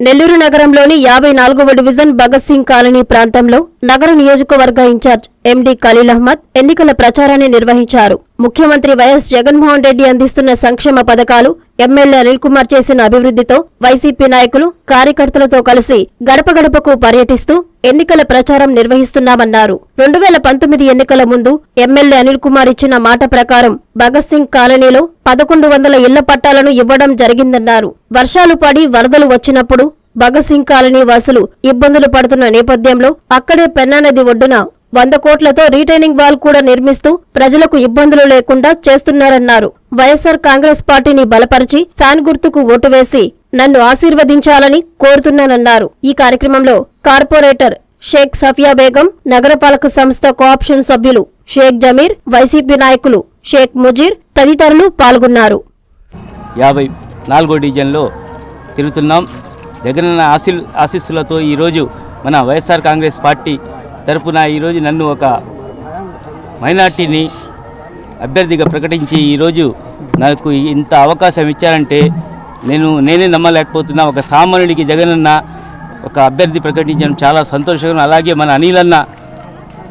నెల్లూరు నగరంలోని యాభై నాలుగవ డివిజన్ భగత్ సింగ్ కాలనీ ప్రాంతంలో నగర నియోజకవర్గ ఇన్ఛార్జ్ ఎండీ ఖలీల్ అహ్మద్ ఎన్నికల ప్రచారాన్ని నిర్వహించారు. ముఖ్యమంత్రి వైఎస్ జగన్మోహన్ రెడ్డి అందిస్తున్న సంక్షేమ పథకాలు ఎమ్మెల్యే అనిల్ కుమార్ చేసిన అభివృద్ధితో వైసీపీ నాయకులు కార్యకర్తలతో కలిసి గడప గడపకు పర్యటిస్తూ ఎన్నికల ప్రచారం నిర్వహిస్తున్నామన్నారు. రెండు వేల పంతొమ్మిది ఎన్నికల ముందు ఎమ్మెల్యే అనిల్ కుమార్ ఇచ్చిన మాట ప్రకారం భగత్ సింగ్ కాలనీలో పదకొండు వందల ఇళ్ళ పట్టాలను ఇవ్వడం జరిగిందన్నారు. వర్షాలు పడి వరదలు వచ్చినప్పుడు భగత్ సింగ్ కాలనీ వాసులు ఇబ్బందులు పడుతున్న నేపథ్యంలో అక్కడే పెన్నా నది ఒడ్డున వంద కోట్లతో రీటైనింగ్ వాల్ కూడా నిర్మిస్తూ ప్రజలకు ఇబ్బందులు లేకుండా చేస్తున్నారన్నారు. వైఎస్సార్ కాంగ్రెస్ పార్టీని బలపరిచి ఫ్యాన్ గుర్తుకు ఓటు వేసి నన్ను ఆశీర్వదించాలని కోరుతున్నానన్నారు. ఈ కార్యక్రమంలో కార్పొరేటర్ షేక్ సఫియా బేగం నగరపాలక సంస్థ కోఆప్షన్ సభ్యులు షేక్ జమీర్ వైసీపీ నాయకులు షేక్ ముజీర్ తదితరులు పాల్గొన్నారు. యాభై నాలుగో డివిజన్లో తిరుగుతున్నాం. జగనన్న ఆశీ ఆశీస్సులతో ఈరోజు మన వైఎస్ఆర్ కాంగ్రెస్ పార్టీ తరపున ఈరోజు నన్ను ఒక మైనార్టీని అభ్యర్థిగా ప్రకటించి ఈరోజు నాకు ఇంత అవకాశం ఇచ్చారంటే నేను నేనే నమ్మలేకపోతున్నా. ఒక సామాన్యుడికి జగనన్న ఒక అభ్యర్థి ప్రకటించడం చాలా సంతోషకరం. అలాగే మన అనిలన్న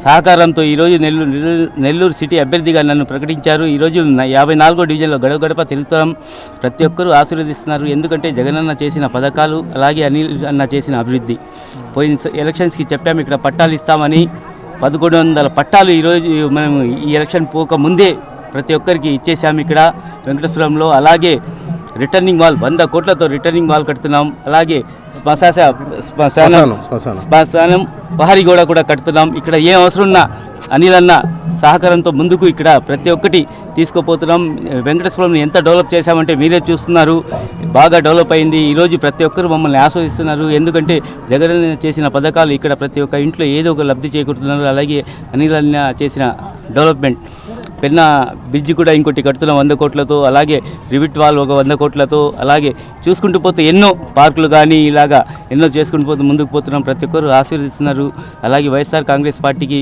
సహకారంతో ఈరోజు నెల్లూరు నెల్లూరు- నెల్లూరు సిటీ అభ్యర్థిగా నన్ను ప్రకటించారు. ఈరోజు యాభై నాలుగో డివిజన్లో గడప గడప తిరుగుతాం ప్రతి ఒక్కరూ ఆశీర్వదిస్తున్నారు. ఎందుకంటే జగనన్న చేసిన పథకాలు అలాగే అనిల్ అన్న చేసిన అభివృద్ధి. పోయిన ఎలక్షన్స్కి చెప్పాము ఇక్కడ పట్టాలు ఇస్తామని. పదకొండు వందల పట్టాలు ఈరోజు మనం ఈ ఎలక్షన్ పోక ముందే ప్రతి ఒక్కరికి ఇచ్చేసాము ఇక్కడ. వెంకటేశ్వరంలో అలాగే రిటర్నింగ్ వాల్ వంద కోట్లతో రిటర్నింగ్ వాల్ కడుతున్నాం. అలాగే శ్మశాన శ్మశానం శ్మశానం గోడ కూడా కడుతున్నాం ఇక్కడ ఏం అవసరం ఉన్నా అనిలన్న సహకారంతో ముందుకు ఇక్కడ ప్రతి ఒక్కటి తీసుకుపోతున్నాం. వెంకటేశ్వరంని ఎంత డెవలప్ చేశామంటే మీరే చూస్తున్నారు. బాగా డెవలప్ అయింది. ఈరోజు ప్రతి ఒక్కరు మమ్మల్ని ఆస్వాదిస్తున్నారు. ఎందుకంటే జగన్ చేసిన పథకాలు ఇక్కడ ప్రతి ఒక్క ఇంట్లో ఏదో ఒక లబ్ధి చేకూరుతున్నారు. అలాగే అనిలన్న చేసిన డెవలప్మెంట్. పెన్న బ్రిడ్జ్ కూడా ఇంకోటి కడుతున్నాం వంద కోట్లతో అలాగే రివిట్ వాల్ ఒక వంద కోట్లతో అలాగే చూసుకుంటూ పోతే ఎన్నో పార్కులు కానీ ఇలాగా ఎన్నో చేసుకుంటూ పోతే ముందుకు పోతున్నాం. ప్రతి ఒక్కరు ఆశీర్వదిస్తున్నారు. అలాగే వైఎస్ఆర్ కాంగ్రెస్ పార్టీకి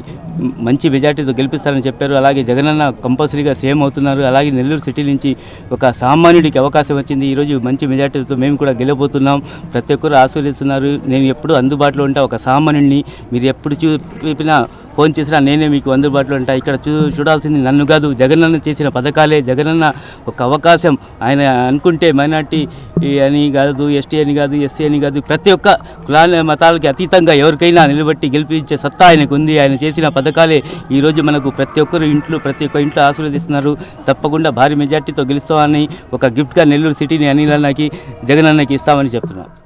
మంచి మెజార్టీతో గెలిపిస్తారని చెప్పారు. అలాగే జగనన్న కంపల్సరీగా సేమ్ అవుతున్నారు. అలాగే నెల్లూరు సిటీ నుంచి ఒక సామాన్యుడికి అవకాశం వచ్చింది. ఈరోజు మంచి మెజార్టీతో మేము కూడా గెలబోతున్నాం ప్రతి ఒక్కరు ఆశీర్వదిస్తున్నారు. నేను ఎప్పుడు అందుబాటులో ఉంటా ఒక సామాన్యుడిని. మీరు ఎప్పుడు చూపినా ఫోన్ చేసినా నేనే మీకు అందుబాటులో ఉంటా. ఇక్కడ చూ చూడాల్సింది నన్ను కాదు జగనన్న చేసిన పథకాలే. జగనన్న ఒక అవకాశం. ఆయన అనుకుంటే మైనార్టీ అని కాదు ఎస్టీ అని కాదు ఎస్సీ అని కాదు ప్రతి ఒక్క కులాల మతాలకి అతీతంగా ఎవరికైనా నిలబెట్టి గెలిపించే సత్తా ఆయనకు ఉంది. ఆయన చేసిన పథకాలే ఈరోజు మనకు ప్రతి ఒక్కరు ఇంట్లో ప్రతి ఒక్క ఇంట్లో ఆశీర్వదిస్తున్నారు. తప్పకుండా భారీ మెజార్టీతో గెలుస్తామని ఒక గిఫ్ట్గా నెల్లూరు సిటీని అనిలన్నకి జగనన్నకి ఇస్తామని చెప్తున్నారు.